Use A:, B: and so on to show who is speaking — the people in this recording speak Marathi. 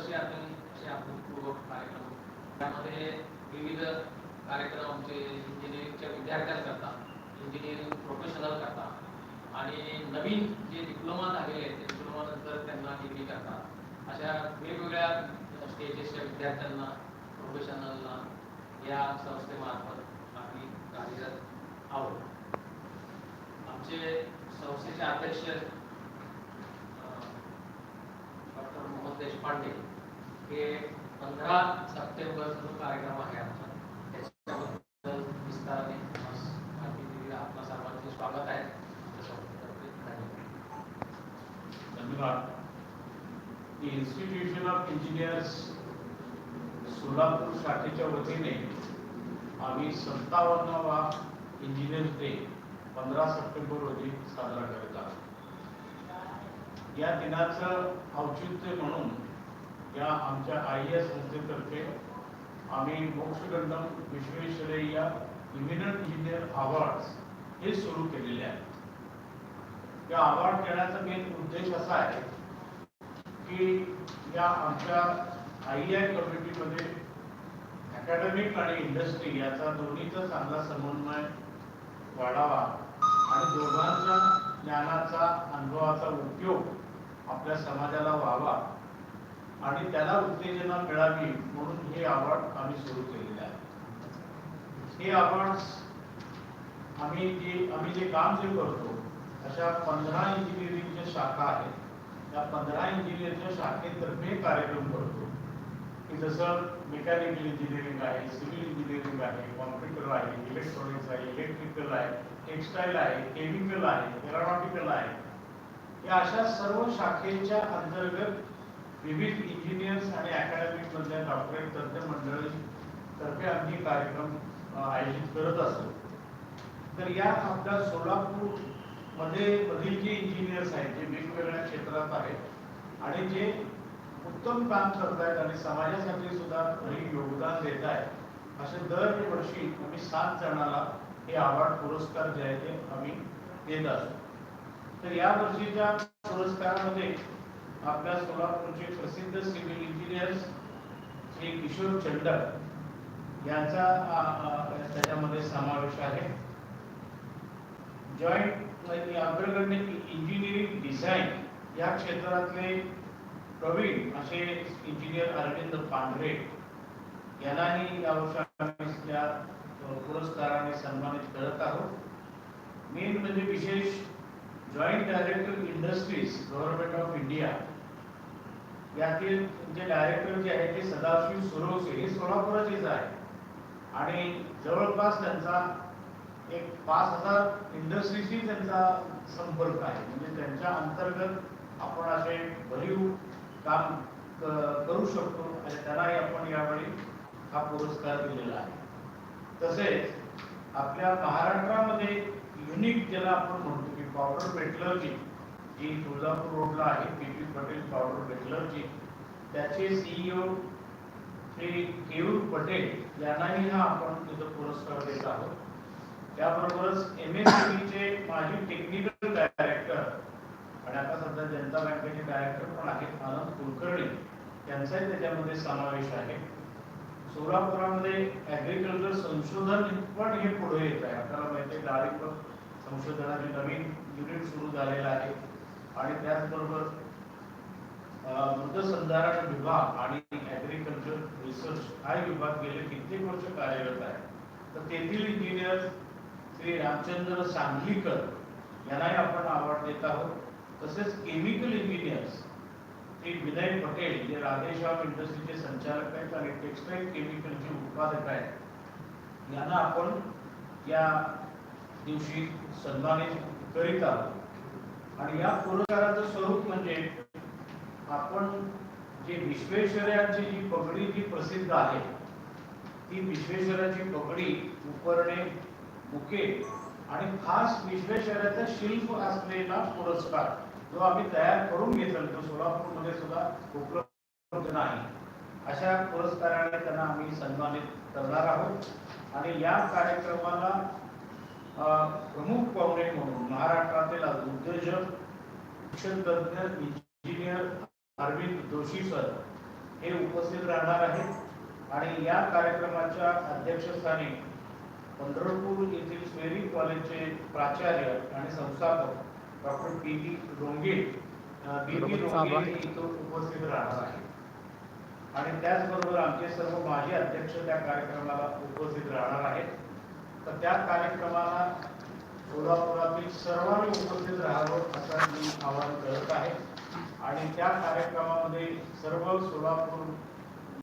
A: दरवर्षी आम्ही असे कार्यक्रम त्यामध्ये विविध कार्यक्रम आमचे इंजिनिअरिंगच्या विद्यार्थ्यांकरता इंजिनिअरिंग प्रोफेशनल करता आणि नवीन जे डिप्लोमा झालेले आहेत ते डिप्लोमा नंतर त्यांना डिग्री करता अशा वेगवेगळ्या स्टेजेसच्या विद्यार्थ्यांना प्रोफेशनलना या संस्थेमार्फत आम्ही कार्यरत आहोत. आमचे संस्थेचे अध्यक्ष डॉक्टर मोहन देशपांडे हे पंधरा सप्टेंबर जो कार्यक्रम आहे आमचा. त्याच्याबद्दल विस्ताराने माहिती दिली. आपल्या सर्वांचे स्वागत आहे. धन्यवाद.
B: धन्यवाद the institution of engineers Solapur शाखेच्या वतीने आम्ही सत्तावन्नावा इंजिनियर्स डे पंधरा सप्टेंबर रोजी साजरा करत आहोत. या दिनाचं औचित्य म्हणून या आमच्या आय एस संस्थेतर्फे आम्ही Mokshagundam Visvesvaraya eminent engineer awards हे सुरू केलेले आहे या अवॉर्ड देण्याचा मेन उद्देश असा आहे की या आमच्या आय आय कम्युनिटीमध्ये अकॅडमिक आणि इंडस्ट्री याचा दोन्हीचा चांगला समन्वय वाढावा आणि दोघांच्या ज्ञानाचा अनुभवाचा उपयोग आपल्या समाजाला व्हावा. आणि त्याला उत्तेजना मिळावी म्हणून हे अवॉर्ड आम्ही सुरू केलेले आहे. हे अवॉर्ड्स आम्ही जे आम्ही जे काम जे करतो अशा पंधरा इंजिनिअरिंगच्या शाखा आहेत. त्या पंधरा इंजिनिअरिंगच्या शाखेतर्फे कार्यक्रम करतो. की जसं मेकॅनिकल इंजिनिअरिंग आहे सिव्हिल इंजिनिअरिंग आहे कॉम्प्युटर आहे इलेक्ट्रॉनिक्स आहे इलेक्ट्रिकल आहे टेक्स्टाईल आहे केमिकल आहे एरोनॉटिकल आहे. या अशा सर्व शाखेच्या अंतर्गत विविध इंजिनियर्स आणि अकॅडमिक मधल्या डॉक्टरेट तज्ज्ञ मंडळी तर्फे आम्ही कार्यक्रम आयोजित करत असतो. तर या आपल्या सोलापूरमध्ये मधील जे इंजिनियर्स आहेत जे वेगवेगळ्या क्षेत्रात आहेत आणि जे उत्तम काम करतायत आणि समाजासाठी सुद्धा काही योगदान देत आहेत असे दरवर्षी आम्ही सात जणाला हे अवॉर्ड पुरस्कार जे आहे ते आम्ही देत असतो. तर या वर्षीच्या पुरस्कारामध्ये आपल्या सोलापूरचे प्रसिद्ध सिव्हिल इंजिनियर्स श्री किशोर चंडक यांचा त्याच्यामध्ये समावेश आहे. जॉईंट अग्रगण्य इंजिनिअरिंग डिझाईन या क्षेत्रातले प्रवीण असे इंजिनियर अरविंद पांढरे यांनाही यावर्षी आम्ही या पुरस्काराने सन्मानित करत आहोत. मेन म्हणजे विशेष joint director industries government of India यातील जे डायरेक्टर जे आहे ते सदाशिव सुरवसे हे सोलापूरचेच आहे आणि जवळपास त्यांचा एक पाच हजार इंडस्ट्रीशी त्यांचा संपर्क आहे. म्हणजे त्यांच्या अंतर्गत आपण असे भरीव काम करू शकतो आणि त्यांनाही आपण यावेळी हा पुरस्कार दिलेला आहे. तसेच आपल्या महाराष्ट्रामध्ये युनिक ज्याला आपण म्हणतो पावडर मेटलर्जी जी तुळजापूर रोडला आहे P P Patel powder metallurgy त्याचे सीईओ श्री केयूर पटेल यांनाही हा आपण तिथं पुरस्कार देत आहोत. त्याबरोबरच एम एस चे माजी टेक्निकल डायरेक्टर आणि आता सध्या जनता बँकेचे डायरेक्टर पण आहेत आनंद कुलकर्णी यांचाही त्याच्यामध्ये समावेश आहे. सोलापुरामध्ये ऍग्रिकल्चर संशोधन पण हे पुढे येत आहे. आपल्याला माहिती आहे डाळिंब संशोधनाचे नवीन युनिट सुरू झालेलं आहे. आणि त्याचबरोबर मृतसंधारण विभाग आणि ॲग्रिकल्चर रिसर्च हा विभाग गेले कित्येक वर्ष कार्यरत आहे. तर तेथील इंजिनियर श्री रामचंद्र सांगलीकर यांनाही आपण अवॉर्ड देत आहोत. तसेच केमिकल इंजिनियर्स श्री विनय पटेल जे राधेश्याम इंडस्ट्रीचे संचालक आहेत आणि टेक्सटाईल केमिकलचे उत्पादक आहेत. यांना आपण या दिवशी सन्मानित करीत आहोत. आणि या पुरस्काराचं स्वरूप म्हणजे आपण जे विश्वेश्वराची जी पगडी जी प्रसिद्ध आहे ती विश्वेश्वराची पगडी उपरणे मुके आणि खास विश्वेश्वराचं शिल्प असलेला पुरस्कार जो आम्ही तयार करून घेतला तो सोलापूरमध्ये सुद्धा उपलब्ध नाही. अशा पुरस्काराने त्यांना आम्ही सन्मानित करणार आहोत. आणि या कार्यक्रमाला प्रमुख पाहुणे म्हणून महाराष्ट्रातील उद्योजक शिक्षण तज्ञ इंजिनियर अरविंद जोशी सर हे उपस्थित राहणार आहेत. आणि या कार्यक्रमाच्या अध्यक्षस्थानी पंढरपूर येथील स्वेरिंग कॉलेजचे प्राचार्य आणि संस्थापक डॉक्टर पी बी डोंगे बी बी हे इथं उपस्थित राहणार आहेत. आणि त्याचबरोबर आमचे सर्व माजी अध्यक्ष त्या कार्यक्रमाला उपस्थित राहणार आहेत. तर त्या कार्यक्रमाला सोलापुरातील सर्वांनी उपस्थित राहावं असं मी आवाहन करत आहे. आणि त्या कार्यक्रमामध्ये सर्व सोलापूर